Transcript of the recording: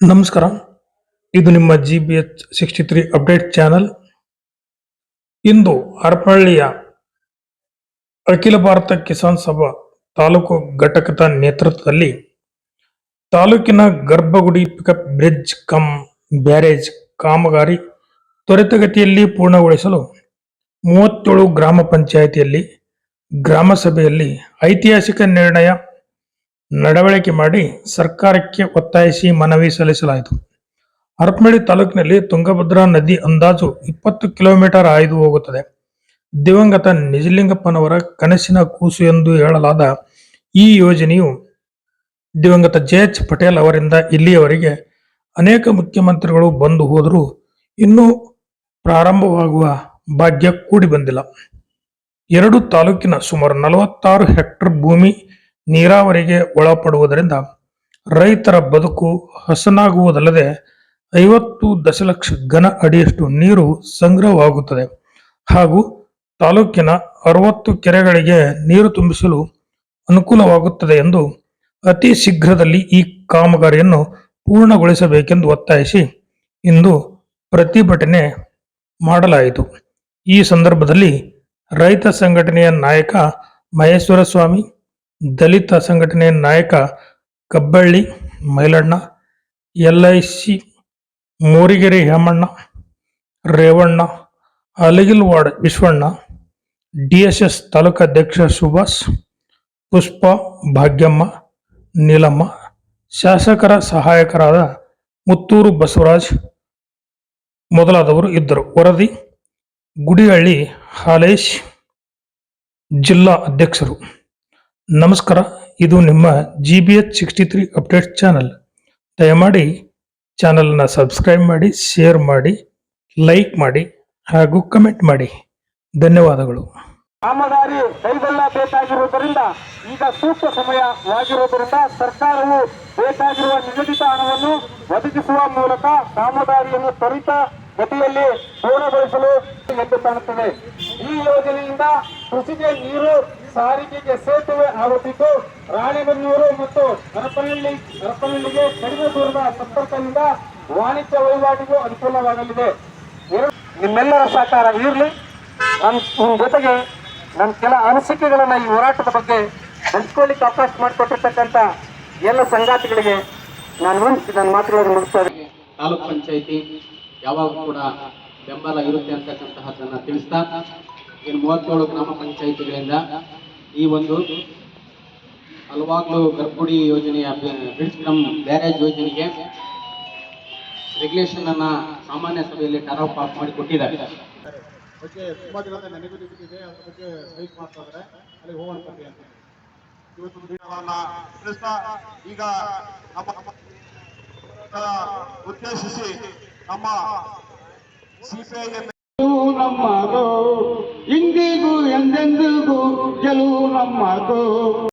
ನಮಸ್ಕಾರ. ಇದು ನಿಮ್ಮ G B H sixty three update channel ಇಂದು ಹರಪಳ್ಳಿಯ ಅಖಿಲ ಭಾರತ ಕಿಸಾನ್ ಸಭಾ ತಾಲೂಕು ಘಟಕದ ನೇತೃತ್ವದಲ್ಲಿ ತಾಲೂಕಿನ ಗರ್ಭಗುಡಿ ಪಿಕಪ್ ಬ್ರಿಡ್ಜ್ ಕಮ್ ಬ್ಯಾರೇಜ್ ಕಾಮಗಾರಿ ತ್ವರಿತಗತಿಯಲ್ಲಿ ಪೂರ್ಣಗೊಳಿಸಲು ಮೂವತ್ತೇಳು ಗ್ರಾಮ ಪಂಚಾಯಿತಿಯಲ್ಲಿ, ಗ್ರಾಮ ಸಭೆಯಲ್ಲಿ ಐತಿಹಾಸಿಕ ನಿರ್ಣಯ ನಡವಳಿಕೆ ಮಾಡಿ ಸರ್ಕಾರಕ್ಕೆ ಒತ್ತಾಯಿಸಿ ಮನವಿ ಸಲ್ಲಿಸಲಾಯಿತು. ಹರಪನಹಳ್ಳಿ ತಾಲೂಕಿನಲ್ಲಿ ತುಂಗಭದ್ರಾ ನದಿ ಅಂದಾಜು ಇಪ್ಪತ್ತು ಕಿಲೋಮೀಟರ್ ಆಯ್ದು ಹೋಗುತ್ತದೆ. ದಿವಂಗತ ನಿಜಲಿಂಗಪ್ಪನವರ ಕನಸಿನ ಕೂಸು ಎಂದು ಹೇಳಲಾದ ಈ ಯೋಜನೆಯು ದಿವಂಗತ ಜೆ ಎಚ್ ಪಟೇಲ್ ಅವರಿಂದ ಇಲ್ಲಿಯವರೆಗೆ ಅನೇಕ ಮುಖ್ಯಮಂತ್ರಿಗಳು ಬಂದು ಹೋದರೂ ಇನ್ನೂ ಪ್ರಾರಂಭವಾಗುವ ಭಾಗ್ಯ ಕೂಡಿ ಬಂದಿಲ್ಲ. ಎರಡು ತಾಲೂಕಿನ ಸುಮಾರು ನಲವತ್ತಾರು ಹೆಕ್ಟರ್ ಭೂಮಿ ನೀರಾವರಿಗೆ ಒಳಪಡುವುದರಿಂದ ರೈತರ ಬದುಕು ಹಸನಾಗುವುದಲ್ಲದೆ ಐವತ್ತು ದಶಲಕ್ಷ ಘನ ಅಡಿಯಷ್ಟು ನೀರು ಸಂಗ್ರಹವಾಗುತ್ತದೆ. ಹಾಗೂ ತಾಲೂಕಿನ ಅರವತ್ತು ಕೆರೆಗಳಿಗೆ ನೀರು ತುಂಬಿಸಲು ಅನುಕೂಲವಾಗುತ್ತದೆ ಎಂದು ಅತಿ ಶೀಘ್ರದಲ್ಲಿ ಈ ಕಾಮಗಾರಿಯನ್ನು ಪೂರ್ಣಗೊಳಿಸಬೇಕೆಂದು ಒತ್ತಾಯಿಸಿ ಇಂದು ಪ್ರತಿಭಟನೆ ಮಾಡಲಾಯಿತು. ಈ ಸಂದರ್ಭದಲ್ಲಿ ರೈತ ಸಂಘಟನೆಯ ನಾಯಕ ಮಹೇಶ್ವರ ಸ್ವಾಮಿ ದಲಿತ ಸಂಘಟನೆಯ ನಾಯಕ Kabballi Mylanna, L I C Morigere Hemanna, Revanna Alagilwad Vishwanna, D S S ತಾಲೂಕಾಧ್ಯಕ್ಷ Subhash, Pushpa Bhagyamma, Neelamma, ಶಾಸಕರ ಸಹಾಯಕರಾದ ಮುತ್ತೂರು ಬಸವರಾಜ್ ಮೊದಲಾದವರು ಇದ್ದರು. ವರದಿ, ಗುಡಿಹಳ್ಳಿ ಹಾಲೇಶ್ ಜಿಲ್ಲಾ ಅಧ್ಯಕ್ಷರು. ನಮಸ್ಕಾರ, ಇದು ನಿಮ್ಮ G B H sixty three update channel ದಯಮಾಡಿ ಚಾನಲನ್ನು ಸಬ್ಸ್ಕ್ರೈಬ್ ಮಾಡಿ ಶೇರ್ ಮಾಡಿ ಲೈಕ್ ಮಾಡಿ, ಹಾಗೂ ಕಮೆಂಟ್ ಮಾಡಿ. ಧನ್ಯವಾದಗಳು. ಕಾಮಗಾರಿ ಕೈಗೊಳ್ಳಬೇಕಾಗಿರುವುದರಿಂದ ಈಗ ಸೂಕ್ತ ಸಮಯವಾಗಿರುವುದರಿಂದ ಸರ್ಕಾರವು ಬೇಕಾಗಿರುವ ನಿಗದಿತ ಹಣವನ್ನು ಒದಗಿಸುವ ಮೂಲಕ ಕಾಮಗಾರಿಯನ್ನು ತ್ವರಿತ ಗತಿಯಲ್ಲಿ ಪೂರ್ಣಗೊಳಿಸಲು ಎದ್ದು ಕಾಣುತ್ತದೆ ಈ ಯೋಜನೆಯಿಂದ ಕೃಷಿಗೆ ನೀರು ಸಾರಿಗೆಗೆ ಸೇತುವೆ ಆಗುತ್ತಿದ್ದು ರಾಣೆಬೆನ್ನೂರು ಮತ್ತು ಹರಪನಹಳ್ಳಿ, ಹರಪನಹಳ್ಳಿಗೆ ಕಡಿಮೆ ದೂರದ ಸಂಪರ್ಕದಿಂದ ವಾಣಿಜ್ಯ ವಹಿವಾಟಿಗೂ ಅನುಕೂಲವಾಗಲಿದೆ ನಿಮ್ಮೆಲ್ಲರ ಸಹಕಾರ ಇರಲಿ ನನ್ನ ಜೊತೆಗೆ ನನ್ನ ಕೆಲ ಅನಿಸಿಕೆಗಳನ್ನ ಈ ಹೋರಾಟದ ಬಗ್ಗೆ ಹಂಚ್ಕೊಳ್ಳಿಕ್ಕೆ ಅವಕಾಶ ಮಾಡಿಕೊಟ್ಟಿರ್ತಕ್ಕಂಥ ಎಲ್ಲ ಸಂಗಾತಿಗಳಿಗೆ ನಾನು ಮುಗಿಸಿ ನನ್ನ ಮಾತುಗಳನ್ನು ಮುಗಿಸ್ತಾ ಇದ್ದೀನಿ. ತಾಲೂಕ್ ಪಂಚಾಯಿತಿ ಯಾವಾಗೂ ಕೂಡ ಬೆಂಬಲ ಇರುತ್ತೆ ಅಂತಕ್ಕಂತಹದ್ದನ್ನು ತಿಳಿಸ್ತಾ ಏನು ಮೂವತ್ತೇಳು ಗ್ರಾಮ ಪಂಚಾಯಿತಿಗಳಿಂದ ಈ ಒಂದು ಹಲವಾಗ್ಲೂ ಗರ್ಭುಡಿ ಯೋಜನೆಯ ಬ್ರಿಡ್ಜ್ ಕಮ್ ಬ್ಯಾರೇಜ್ ಯೋಜನೆಗೆ ರೆಗ್ಯುಲೇಷನ್ ಅನ್ನ ಸಾಮಾನ್ಯ ಸಭೆಯಲ್ಲಿ ಟರ್ವ್ ಪಾಸ್ ಮಾಡಿ ಕೊಟ್ಟಿದ್ದಾರೆ. ಬಗ್ಗೆ ತುಂಬ ಜನ ನೆನಪು ಇದೆ ಅದ್ರ ಬಗ್ಗೆ ವೈಟ್ ಮಾಡ್ತಾ ಇದ್ದಾರೆ. ಅಲ್ಲಿ ಹೋಗೋಣ ಬನ್ನಿ ಅಂತ. ಇವತ್ತು ತಿಳಿಸ್ತಾ ಈಗ ನಮ್ಮ ಉದ್ದೇಶಿಸಿ ನಮ್ಮ ಸಿಪಿಐ ನಮ್ಮದು ಇಂದಿಗೂ ಎಂದೆಂದಿಗೂ ಗೆಲುವು ನಮ್ಮದು